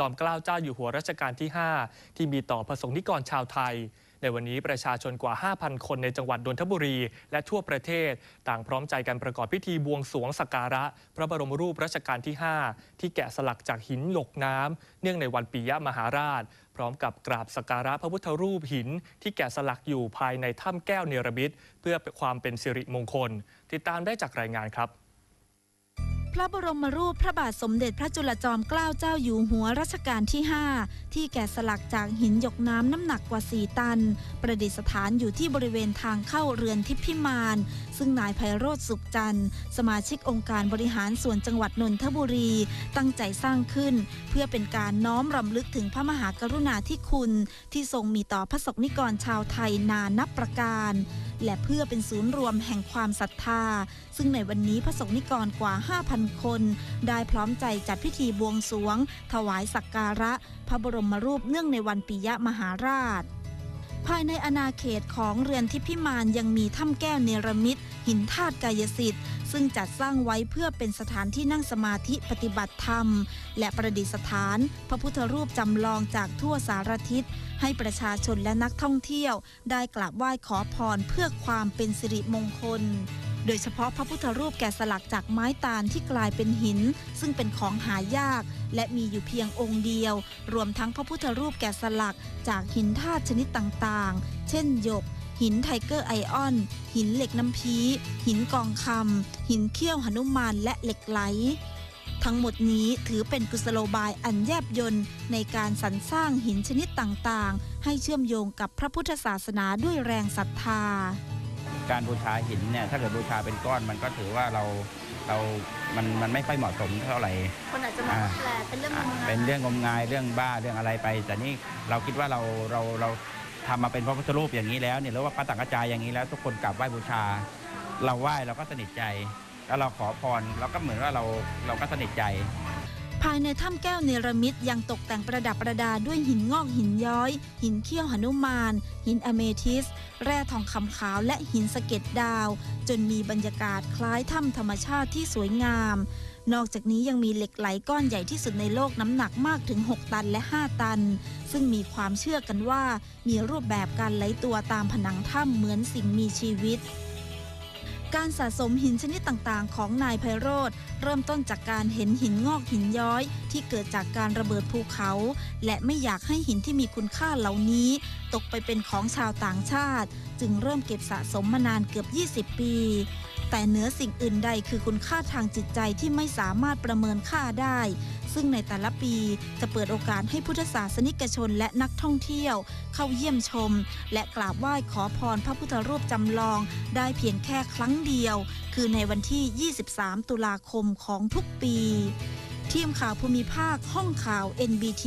จอมเกล้าเจ้าอยู่หัวรัชกาลที่ 5 ที่มีต่อประสงค์นิกรชาวไทย ในวันนี้ประชาชนกว่า 5,000 คนในจังหวัดนนทบุรี และทั่วประเทศ ต่างพร้อมใจกันประกอบพิธีบวงสรวงสักการะ พระบรมรูปรัชกาลที่ 5 ที่แกะสลักจากหินหยกน้ำเนื่องในวันปิยมหาราช พร้อมกับกราบสักการะพระพุทธรูปหิน ที่แกะสลักอยู่ภายในถ้ำแก้วเนรมิตเพื่อความเป็นสิริมงคล ติดตามได้จากรายงานครับ พระบรมรูปพระบาทสมเด็จพระจุลจอมเกล้าเจ้าอยู่หัวรัชกาลที่ 5 ที่แกะสลักจากหินหยกน้ำน้ำหนักกว่า 4 ตัน ประดิษฐานอยู่ที่บริเวณทางเข้าเรือนทิพย์พิมาน ซึ่งนายไพโรธสุขจันทร์ สมาชิกองค์การบริหารส่วนจังหวัดนนทบุรี ตั้งใจสร้างขึ้น เพื่อเป็นการน้อมรำลึกถึงพระมหากรุณาธิคุณ ที่ทรงมีต่อพระสงฆ์นิกรชาวไทยนานนับประการและเพื่อเป็นศูนย์รวมแห่งความศรัทธา ซึ่งในวันนี้พระสงฆ์นิกรกว่า 5,000คน ได้พร้อมใจจัดพิธีบวงสวง ถวายสักการะ พระบรมรูปเนื่องในวันปิยมหาราช ภายในอาณาเขตของเรือนทิพย์พิมานยังมีถ้ำแก้วเนรมิตหินธาตุกายสิทธิ์ซึ่งจัดสร้างไว้เพื่อเป็นสถานที่นั่งสมาธิปฏิบัติธรรม และประดิษฐาน พระพุทธรูปจำลองจากทั่วสารทิศ ให้ประชาชนและนักท่องเที่ยว ได้กราบไหว้ขอพรเพื่อความเป็นสิริมงคล โดยเฉพาะพระพุทธรูปแกะสลักจากไม้ตาลที่กลายเป็นหิน ซึ่งเป็นของหายาก และมีอยู่เพียงองค์เดียว รวมทั้งพระพุทธรูปแกะสลักจากหินธาตุชนิดต่างๆ เช่นหยก หินไทเกอร์ไอออน หินเหล็กน้ำพีหินกองคำหินเขี้ยวหนุมานและเหล็กไหลทั้งหมดนี้ถือเป็นกุศโลบายอันแยบยนต์ในการสรรสร้างหินชนิดต่างๆ ให้เชื่อมโยงกับพระพุทธศาสนาด้วยแรงศรัทธา การบูชาหินเนี่ยถ้าเกิดบูชาเป็นก้อนมันก็ถือว่าเราเรามันมันไม่ค่อยเหมาะสมเท่าไหร่ คนอาจจะมองว่าแปลกเป็นเรื่องงอะมงายเป็นเรื่องงมงายเรื่องบ้าเรื่องอะไรไป แต่นี่เราคิดว่าเราเราเราทำมาเป็นพระพุทธรูปอย่างนี้แล้วเนี่ยหรือว่าพระตังกระจายอย่างนี้แล้ว ทุกคนกราบไหว้บูชา เราไหว้เราก็สนิทใจ แล้วเราขอพรเราก็เหมือนว่าเราเราก็สนิทใจ ภายในถ้ำแก้วเนรมิตยังตกแต่งประดับประดาด้วยหินงอกหินย้อย หินเขี้ยวหนุมาน หินอเมทิส แร่ทองคำขาวและหินสะเก็ดดาว จนมีบรรยากาศคล้ายถ้ำธรรมชาติที่สวยงาม นอกจากนี้ยังมีเหล็กไหลก้อนใหญ่ที่สุดในโลกน้ำหนักมากถึง 6 ตันและ 5 ตัน ซึ่งมีความเชื่อกันว่ามีรูปแบบการไหลตัวตามผนังถ้ำเหมือนสิ่งมีชีวิต การสะสมหินชนิดต่างๆ ของนายไพโรธเริ่มต้นจากการเห็นหินงอกหินย้อย ที่เกิดจากการระเบิดภูเขา และไม่อยากให้หินที่มีคุณค่าเหล่านี้ ตกไปเป็นของชาวต่างชาติ จึงเริ่มเก็บสะสมมานานเกือบ 20 ปี แต่เหนือสิ่งอื่นใดคือคุณค่าทางจิตใจที่ไม่สามารถประเมินค่าได้ ซึ่งในแต่ละปีจะเปิดโอกาสให้พุทธศาสนิกชนและนักท่องเที่ยว เข้าเยี่ยมชม และกราบไหว้ขอพรพระพุทธรูปจำลอง ได้เพียงแค่ครั้งเดียว คือในวันที่ 23 ตุลาคมของทุกปี ทีมข่าวภูมิภาคห้องข่าว NBT